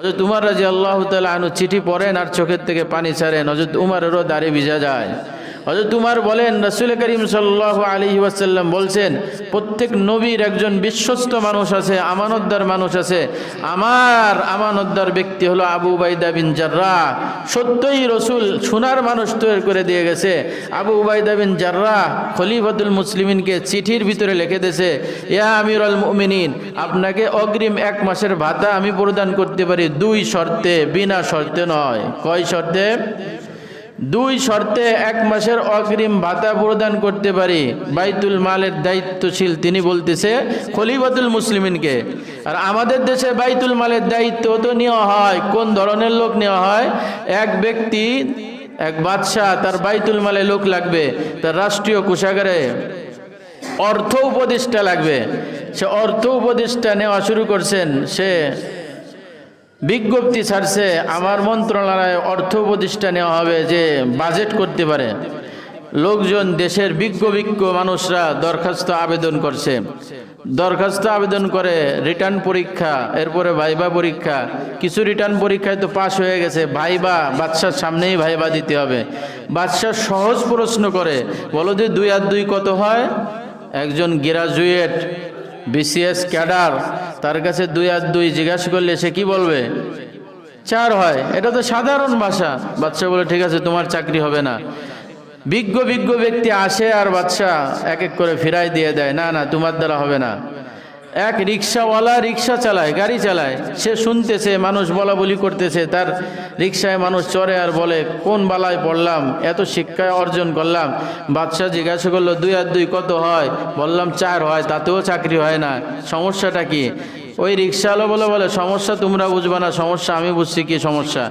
হজরত উমার রাজি আল্লাহ তালা আনু চিঠি পড়েন আর চোখের থেকে পানি ছাড়েন। হজরত উমারেরও দাড়ি ভিজা যায়। হজরত উমার বলেন, রসুল করিম সাল্লাহ আলী ওয়াসাল্লাম বলছেন, প্রত্যেক নবীর একজন বিশ্বস্ত মানুষ আছে, আমানতদার মানুষ আছে। আমার আমানতদার ব্যক্তি হলো আবু বাইদা বিন জার্রা সত্যই রসুল সোনার মানুষ তৈরি করে দিয়ে গেছে। আবু উবাইদা বিন জার্রা খলিফাতুল মুসলিমিনকে চিঠির ভিতরে লিখে দিয়েছে, ইয়া আমির আল মুমিনিন, আপনাকে অগ্রিম এক মাসের ভাতা আমি প্রদান করতে পারি দুই শর্তে, বিনা শর্তে নয়। কয় শর্তে? দুই শর্তে এক মাসের অগ্রিম ভাতা প্রদান করতে পারি। বাইতুল মালের দায়িত্বশীল তিনি বলতেছে, খলিফাতুল মুসলিমিনকে। আর আমাদের দেশে বাইতুল মালের দায়িত্ব তো নেওয়া হয়, কোন ধরনের লোক নেওয়া হয়? এক ব্যক্তি, এক বাদশাহ, তার বাইতুল মালে লোক লাগবে, তার রাষ্ট্রীয় কোষাগারে অর্থ উপদেষ্টা লাগবে। সে অর্থ উপদেষ্টা নেওয়া শুরু করছেন, সে বিজ্ঞপ্তি ছাড়ছে, আমার মন্ত্রণালয়ে অর্থ উপদেষ্টা নেওয়া হবে যে বাজেট করতে পারে। লোকজন দেশের বিজ্ঞ বিজ্ঞ মানুষরা দরখাস্ত আবেদন করছে। দরখাস্ত আবেদন করে রিটার্ন পরীক্ষা, এরপরে ভাইবা পরীক্ষা। কিছু রিটার্ন পরীক্ষায় তো পাশ হয়ে গেছে, ভাইবা বাচ্চার সামনেই ভাইবা দিতে হবে। বাচ্চা সহজ প্রশ্ন করে, বলো যে দুই আর দুই কত হয়? একজন গ্রাজুয়েট, বিসিএস ক্যাডার তার কাছে দুই আর দুই জিজ্ঞাসা করলে সে কি বলবে? চার হয়। এটা তো সাধারণ ভাষা। বাচ্চা বলে, ঠিক আছে, তোমার চাকরি হবে না। বিজ্ঞ বিজ্ঞ ব্যক্তি আসে আর বাচ্চা এক এক করে ফিরাই দিয়ে দেয়, না না, তোমার দ্বারা হবে না। এক রিক্সাওয়ালা রিক্সা চালায়, গাড়ি চালায়। সে শুনতেছে, মানুষ বলা বলি করতেছে, তার রিক্সায় মানুষ চড়ে আর বলে, কোন বালায় পড়লাম? এত শিক্ষায় অর্জন করলাম। বাচ্চা জিজ্ঞাসা করল, দুই আর দুই কত হয়? বললাম, চার হয়, তাতেও চাকরি হয় না। সমস্যাটা কি? ওই রিক্সাওয়ালা বলে বলে, সমস্যা তোমরা বুঝবে না, সমস্যা আমি বুঝছি কি সমস্যা?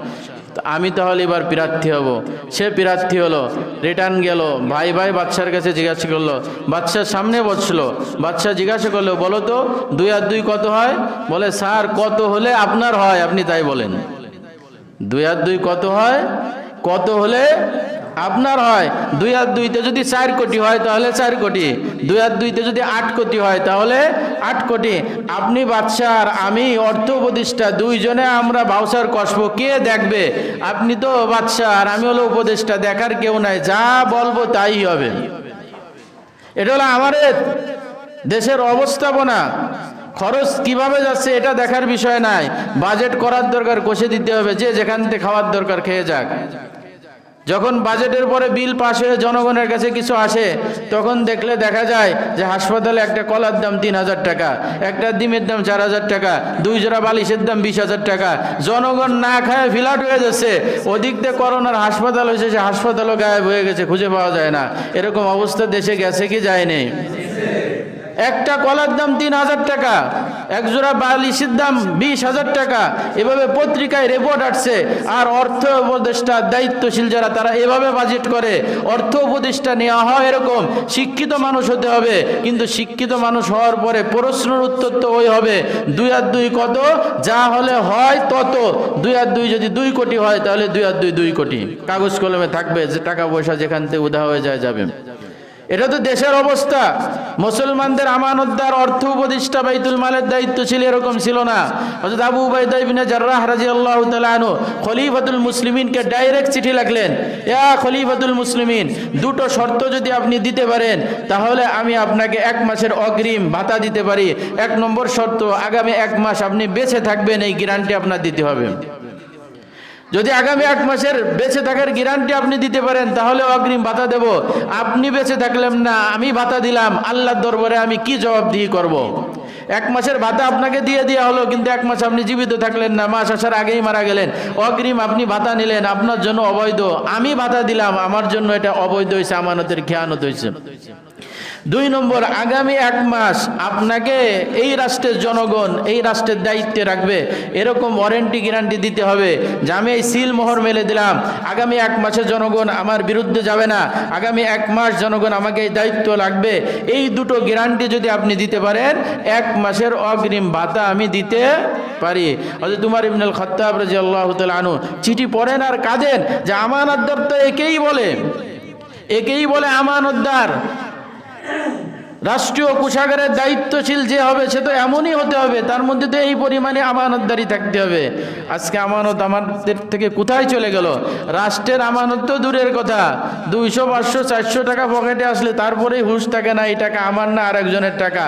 আমি তাহলে এবার প্রার্থী হব। সে প্রার্থী হলো রিটার্ন গেল, ভাই ভাই বাচ্চার কাছে জিজ্ঞাসা করল বাচ্চার সামনে বসল, বাচ্চা জিজ্ঞাসা করল, বলো তো, দুই আর দুই কত হয়? বলে, স্যার, কত হলে আপনার হয়? আপনি তাই বলেন। দুই আর দুই কত হয়? কত হলে আপনার হয়, দুই আর দুইতে যদি চার কোটি হয়, তাহলে চার কোটি। দুই আর দুইতে যদি আট কোটি হয়, তাহলে আট কোটি। আপনি বাচ্চা আর আমি অর্থ উপদেষ্টা, দুইজনে আমরা বাউসার কষবো কে দেখবে? আপনি তো বাচ্চা আর আমি হলো উপদেষ্টা, দেখার কেউ নাই, যা বলব তাই হবে। এটা হলো আমাদের দেশের অবস্থাপনা। খরচ কীভাবে যাচ্ছে, এটা দেখার বিষয় নাই। বাজেট করার দরকার, কষে দিতে হবে, যে যেখান থেকে খাওয়ার দরকার, খেয়ে যাক। যখন বাজেটের পরে বিল পাশ হয়ে জনগণের কাছে কিছু আসে, তখন দেখলে দেখা যায় যে হাসপাতালে একটা কলার দাম তিন হাজার টাকা, একটা ডিমের দাম চার হাজার টাকা, দুই জোড়া বালিশের দাম বিশ হাজার টাকা। জনগণ না খায় ফিলাট হয়ে যাচ্ছে। ওদিক দিয়ে করোনার হাসপাতাল হয়েছে, সে হাসপাতালও গায়েব হয়ে গেছে, খুঁজে পাওয়া যায় না। এরকম অবস্থা দেশে গেছে কি যায়নি একটা কলার দাম তিন হাজার টাকা, এক জোড়া বালিশের দাম বিশ হাজার টাকা। এভাবে পত্রিকায় রেপোর্ট আসছে, আর অর্থ উপদেষ্টা দায়িত্বশীল যারা, তারা এভাবে বাজেট করে। অর্থ উপদেষ্টা নেওয়া হয় এরকম, শিক্ষিত মানুষ হতে হবে। কিন্তু শিক্ষিত মানুষ হওয়ার পরে প্রশ্নের উত্তর তো ওই হবে। দুই আর দুই কত? যা হলে হয় তত। দুই আর দুই যদি দুই কোটি হয়, তাহলে দুই আর দুই দুই কোটি। কাগজ কলমে থাকবে, যে টাকা পয়সা যেখান থেকে উধা হয়ে যায়, যাবে। এটা তো দেশের অবস্থা। মুসলমানদের আমানতদার, অর্থ উপদেষ্টা বাইতুল মালের দায়িত্ব ছিল, এরকম ছিল না। হযরত আবু উবাইদা ইবনে জাররাহ রাদিয়াল্লাহু তাআলা আনহু খলিফাতুল মুসলিমিনকে ডাইরেক্ট চিঠি লিখলেন ইয়া খলিফাতুল মুসলিমিন, দুটো শর্ত যদি আপনি দিতে পারেন, তাহলে আমি আপনাকে এক মাসের অগ্রিম ভাতা দিতে পারি। এক নম্বর শর্ত, আগামী এক মাস আপনি বেঁচে থাকবেন, এই গ্যারান্টি আপনার দিতে হবে। যদি আগামী এক মাসের বেঁচে থাকার গ্যারান্টি আপনি দিতে পারেন তাহলে অগ্রিম ভাতা দেব আপনি বেঁচে থাকলেন না, আমি ভাতা দিলাম, আল্লাহর দরবারে আমি কি জবাব দিয়ে করব। এক মাসের ভাতা আপনাকে দিয়ে দেওয়া হলো, কিন্তু এক মাস আপনি জীবিত থাকলেন না। মাস আসার আগেই মারা গেলেন। অগ্রিম আপনি ভাতা নিলেন, আপনার জন্য অবৈধ। আমি ভাতা দিলাম, আমার জন্য এটা অবৈধ হয়েছে আমানতের খেয়ানত হয়েছে দুই নম্বর, আগামী এক মাস আপনাকে এই রাষ্ট্রের জনগণ, এই রাষ্ট্রের দায়িত্বে রাখবে। এরকম ওয়ারেন্টি গ্যারান্টি দিতে হবে যে আমি এই সিল মোহর মেলে দিলাম। আগামী এক মাসে জনগণ আমার বিরুদ্ধে যাবে না। আগামী এক মাস জনগণ আমাকে এই দায়িত্ব লাগবে। এই দুটো গ্যারান্টি যদি আপনি দিতে পারেন, এক মাসের অগ্রিম ভাতা আমি দিতে পারি। অর্থাৎ তোমার ইবনুল খত্তাব রাজি আল্লাহ আনু চিঠি পড়েন আর কাঁদেন যে আমানতদার তো একেই বলে। একেই বলে আমানতদার। রাষ্ট্রীয় কোষাগারের দায়িত্বশীল যে হবে সে তো এমনই হতে হবে, তার মধ্যে তো এই পরিমাণে আমানতদারি থাকতে হবে। আজকে আমানত আমাদের থেকে কোথায় চলে গেল? রাষ্ট্রের আমানত তো দূরের কথা। দুইশো, পাঁচশো, চারশো টাকা পকেটে আসলে তারপরেই হুশ থাকে না, এই টাকা আমার না আরেকজনের টাকা।